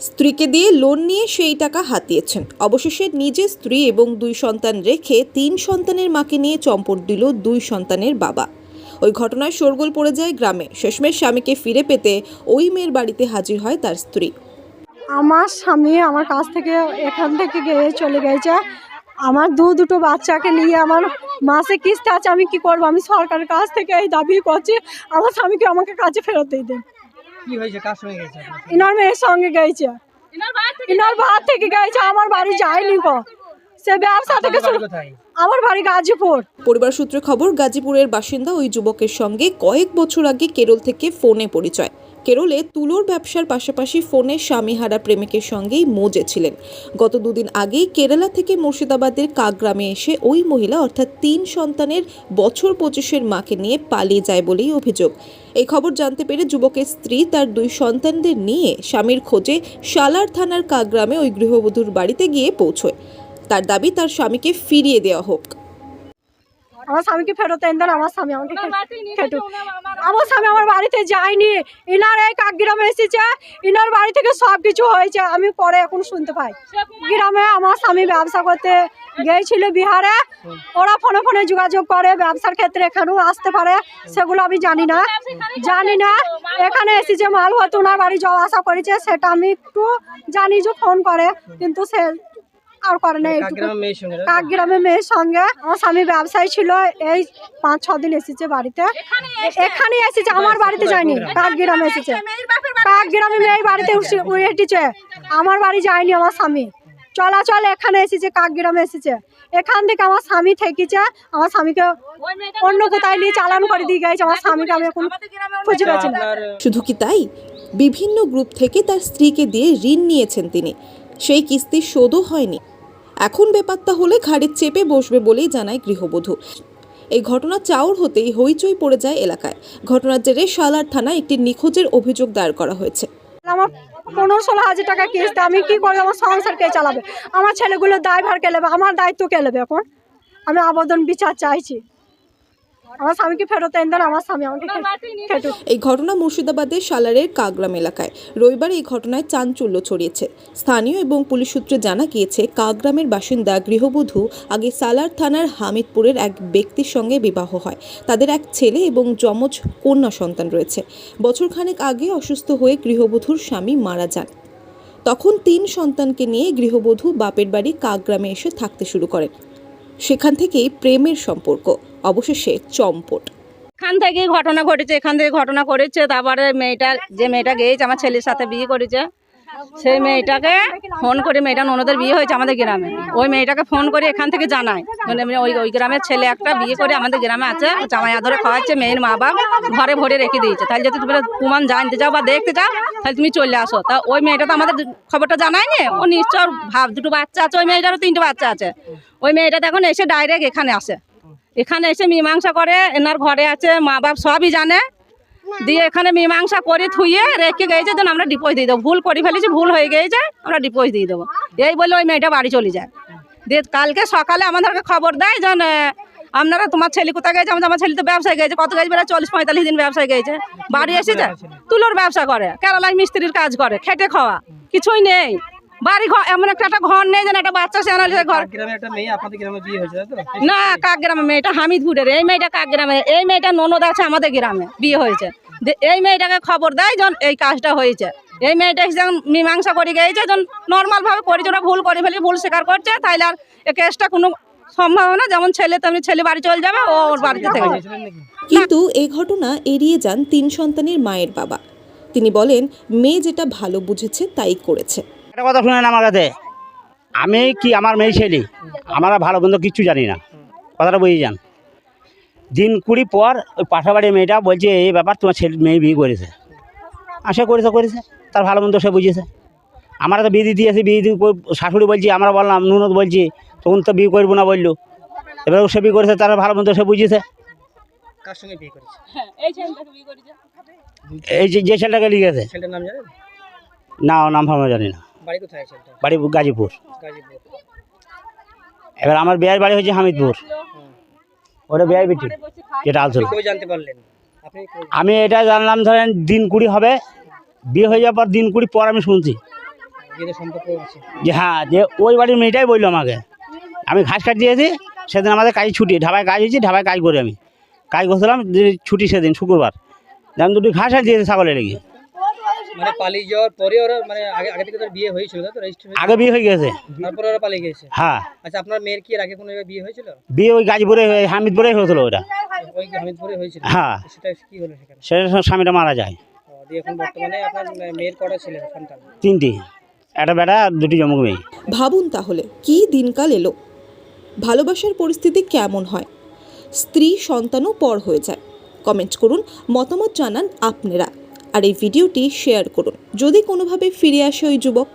স্ত্রীকে দিয়ে লোন নিয়ে সেই টাকা হাতিয়েছেন। অবশেষে নিজের স্ত্রী এবং দুই সন্তান রেখে তিন সন্তানের মাকে নিয়ে চম্পট দিল দুই সন্তানের বাবা। ওই ঘটনায় শোরগোল পড়ে যায় গ্রামে। শেষমেশ স্বামীকে ফিরে পেতে ওই মেয়ের বাড়িতে হাজির হয় তার স্ত্রী। আমার স্বামী আমার কাছ থেকে এখান থেকে গিয়ে চলে গেছে। আমার দু দুটো বাচ্চাকে নিয়ে আমার মাসে কিস্তি আছে, আমি কি করব? আমি সরকারের কাছ থেকে এই দাবি করছি, আমার স্বামীকে আমাকে কাছে ফেরত দিয়ে দেন। কি হয়েছে? কার সঙ্গে গেছে ইনার মেয়ের সঙ্গে গেছে। ইনার ভাত থেকে গেছে? আমার বাড়ি যায়নি কো সে ব্যবসা থেকে শুরু আমার বাড়ি গাজীপুর। পরিবার সূত্রে খবর গাজীপুরের বাসিন্দা ওই যুবকের সঙ্গে কয়েক বছর আগে কেরল থেকে ফোনে পরিচয়। কেরলে তুলোর ব্যবসার পাশাপাশি ফোনে স্বামীহারা প্রেমিকের সঙ্গেই মজে ছিলেন। গত দুদিন আগেই কেরালা থেকে মুর্শিদাবাদের কাকগ্রামে এসে ওই মহিলা, অর্থাৎ তিন সন্তানের বছর পঁচিশের মাকে নিয়ে পালিয়ে যায় বলেই অভিযোগ। এই খবর জানতে পেরে যুবকের স্ত্রী তার দুই সন্তানদের নিয়ে স্বামীর খোঁজে সালার থানার কাকগ্রামে ওই গৃহবধূর বাড়িতে গিয়ে পৌঁছয়। তার দাবি, তার স্বামীকে ফিরিয়ে দেওয়া হোক। আমার স্বামীকে ফেরত এনে দেন আমার স্বামী আমাকে খেটু আমার স্বামী আমার বাড়িতে যায়নি। ইনার এই কাকগ্রামে এসেছে ইনার বাড়ি থেকে সব কিছু হয়েছে আমি পরে এখন শুনতে পাই। গ্রামে আমার স্বামী ব্যবসা করতে গিয়েছিল বিহারে। ওরা ফোনে ফোনে যোগাযোগ করে ব্যবসার ক্ষেত্রে এখানেও আসতে পারে সেগুলো আমি জানি না। জানি না। এখানে এসেছে মাল হয়তো ওনার বাড়ি যাওয়া আসা করেছে সেটা আমি একটু জানি যে ফোন করে কিন্তু সে আর করে না এইটুকু কাকগ্রামের মেয়ের সঙ্গে আমার স্বামী ব্যবসায়ী ছিল এই পাঁচ ছ দিন এসেছে বাড়িতে। এখানে এসেছে? আমার বাড়িতে যায়নি। কাকগ্রামে এসেছে। কাকগ্রামে মেয়ের বাড়িতে উঠছে- উঠেছে আমার বাড়ি যায়নি আমার স্বামী। চলাচল এখানে এসেছে কাকগ্রামে এসেছে। এখান থেকে আমার স্বামী থেকেছে আমার স্বামীকে অন্য কোথায় নিয়ে চালান করে দিয়ে গেছে আমার স্বামীকে আমি এখন খুঁজে পাচ্ছি না। শুধু কি তাই? বিভিন্ন গ্রুপ থেকে তার স্ত্রীকে দিয়ে ঋণ নিয়েছেন তিনি। সেই কিস্তি শোধও হয়নি। এখন বেপাত্তা হলে ঘাড়ে চেপে বসবে বলেই জানায় গৃহবধূ। এই ঘটনা চাউর হতেই হইচই পড়ে যায় এলাকায়। ঘটনার জেরে সালার থানায় একটি নিখোঁজের অভিযোগ দায়ের করা হয়েছে। আমার পনেরো ষোলো হাজার টাকা কিস্তি আমি কি করব আমার সংসার কে চালাবে? আমার ছেলেগুলো দায়ভার কে নেবে? আমার দায়িত্ব কে নেবে এখন? আমি আবেদন বিচার চাইছি। আমার স্বামীকে ফেরত এনে দেন আমার স্বামী আমাকে খেটু এই ঘটনা মুর্শিদাবাদের সালারের কাগরাম এলাকায়। রবিবার এই ঘটনায় চাঞ্চল্য ছড়িয়েছে। স্থানীয় এবং পুলিশ সূত্রে জানা গিয়েছে কাগরামের বাসিন্দা গৃহবধূ আগে সালার থানার হামিদপুরের এক ব্যক্তির সঙ্গে বিবাহ হয়। তাদের এক ছেলে এবং যমজ কন্যা সন্তান রয়েছে। বছরখানেক আগে অসুস্থ হয়ে গৃহবধূর স্বামী মারা যান। তখন তিন সন্তানকে নিয়ে গৃহবধূ বাপের বাড়ি কাকগ্রামে এসে থাকতে শুরু করেন। সেখান থেকেই প্রেমের সম্পর্ক। অবশেষে চম্পট। এখান থেকে ঘটনা ঘটেছে, এখান থেকে ঘটনা করেছে, তারপরে মেয়েটা, যে মেয়েটা গিয়েছে, আমার ছেলের সাথে বিয়ে করেছে, সেই মেয়েটাকে ফোন করে, মেয়েটা ননদের বিয়ে হয়েছে আমাদের গ্রামে। ওই মেয়েটাকে ফোন করে এখান থেকে জানায়। মানে ওই ওই গ্রামের ছেলে একটা বিয়ে করে আমাদের গ্রামে আছে জামাই আদরে খাওয়াচ্ছে, মেয়ের মা বাপ ঘরে ভরে রেখে দিয়েছে। তাহলে যদি তুমি প্রমাণ জানতে চাও বা দেখতে চাও, তাহলে তুমি চলে আসো। তা ওই মেয়েটা তো আমাদের খবরটা জানায়নি? ও নিশ্চয় ভাব, দুটো বাচ্চা আছে, ওই মেয়েটারও তিনটে বাচ্চা আছে। ওই মেয়েটা এখন এসে ডাইরেক্ট এখানে আসে। এখানে এসে মীমাংসা করে, এনার ঘরে আছে, মা বাপ সবই জানে। দিয়ে এখানে মীমাংসা করে থুয়ে রেখে গেছে যেন আমরা ডিপোজ দিয়ে দেবো। ভুল করে ফেলেছি, ভুল হয়ে গেছে, আমরা ডিপোজ দিয়ে দেবো। এই বলে ওই মেয়েটা বাড়ি চলে যায়। দিয়ে কালকে সকালে আমাদেরকে খবর দেয় যেন আপনারা তোমার ছেলে কোথায় গেছে? আমাদের আমার ছেলে তো ব্যবসায় গেছে। কত গেছে? বেলা চল্লিশ পঁয়তাল্লিশ দিন ব্যবসায় গেছে। বাড়ি এসেছে, তুলোর ব্যবসা করে, কেরালায় মিস্ত্রির কাজ করে, খেটে খাওয়া, কিছুই নেই। বাড়ি ঘর এমন একটা একটা ঘর নেই যেন একটা বাচ্চা সে ঘর। মেয়ে আপনাদের গ্রামে না মেয়েটা হামিদপুরের এই মেয়েটা কাকগ্রামে এই মেয়েটা ননদ আছে আমাদের গ্রামে বিয়ে হয়েছে। এই মেয়েটাকে খবর দেয় যখন এই কাজটা হয়েছে। এই মেয়েটা যখন মীমাংসা করে গিয়েছে যখন নর্মাল ভাবে পরিচয়টা ভুল করে ফেলে ভুল স্বীকার করছে তাইলে আর এই কেসটা কোনো সম্ভাবনা যেমন ছেলে তেমনি ছেলে বাড়ি চলে যাবে ও ওর বাড়িতে থেকে যাবে। কিন্তু এই ঘটনা এড়িয়ে যান তিন সন্তানের মায়ের বাবা। তিনি বলেন মেয়ে যেটা ভালো বুঝেছে তাই করেছে। একটা কথা শুনেন আমার কাছে। আমি কি আমার মেয়ে ছেলে? আমরা ভালো মন্দ কিচ্ছু জানি না। কথাটা বুঝে যান। দিন কুড়ি পর ওই পাশাবাড়ির মেয়েটা বলছে এই ব্যাপার তোমার ছেলে মেয়ে বিয়ে করেছে। আসে করেছে করেছে। তার ভালো মন্দ সে বুঝেছে। আমরা তো বিয়ে দিয়েছি বিয়ে দিয়ে শাশুড়ি বলছি আমরা বললাম নুনত বলছি তখন তো বিয়ে করব না বলল। এবার ও সে বিয়ে করেছে তার ভালো মন্দ সে বুঝেছে। এই যে যে ছেলেটাকে লিখেছে। না ও নাম ফাম জানি না। বাড়ি কোথায় ছেলেটা বাড়ি গাজীপুর। গাজীপুর। এবার আমার বিয়ের বাড়ি হচ্ছে হামিদপুর। ওটা বিয়ের বেটি যেটা আলসল। কবে জানতে পারলেন? আপনি আমি এটা জানলাম ধরেন দিন কুড়ি হবে। বিয়ে হয়ে যাওয়ার পর দিন কুড়ি পর আমি শুনছি। যে হ্যাঁ যে ওই বাড়ির মেয়েটাই বলল আমাকে। আমি ঘাস কাট দিয়েছি সেদিন আমাদের কাজ ছুটি। ঢাবায় কাজ হয়েছি ঢাবায় কাজ করি আমি। কাজ করছিলাম ছুটি সেদিন শুক্রবার। আমি দুটি ঘাস আর দিয়েছি ছাগলের লেগে। মানে পালিয়ে যাওয়ার পরে ওরা মানে আগে আগে থেকে তোর বিয়ে হয়েছিল তো রেজিস্ট্রি আগে বিয়ে হয়ে গেছে। তারপরে ওরা পালিয়ে গেছে? হ্যাঁ। আচ্ছা আপনার মেয়ের কি এর আগে কোনো বিয়ে হয়েছিল? বিয়ে ওই গাজীপুরে হয়ে- হামিদপুরে হয়েছিল ওটা ওই হামিদপুরে হয়েছিল? হ্যাঁ। সেটা কি হলো সেখানে? সেটা স্বামীটা মারা যায়। দিয়ে এখন বর্তমানে আপনার মেয়ের কটা ছেলে সন্তান তিনটি। একটা বেটা দুটি জমুক মেয়ে। ভাবুন তাহলে কি দিনকাল এলো? ভালোবাসার পরিস্থিতি কেমন হয়? স্ত্রী সন্তানও পর হয়ে যায়। কমেন্ট করুন মতামত জানান আপনারা। আর এই ভিডিওটি শেয়ার করুন। যদি কোনোভাবে ফিরে আসে ওই যুবক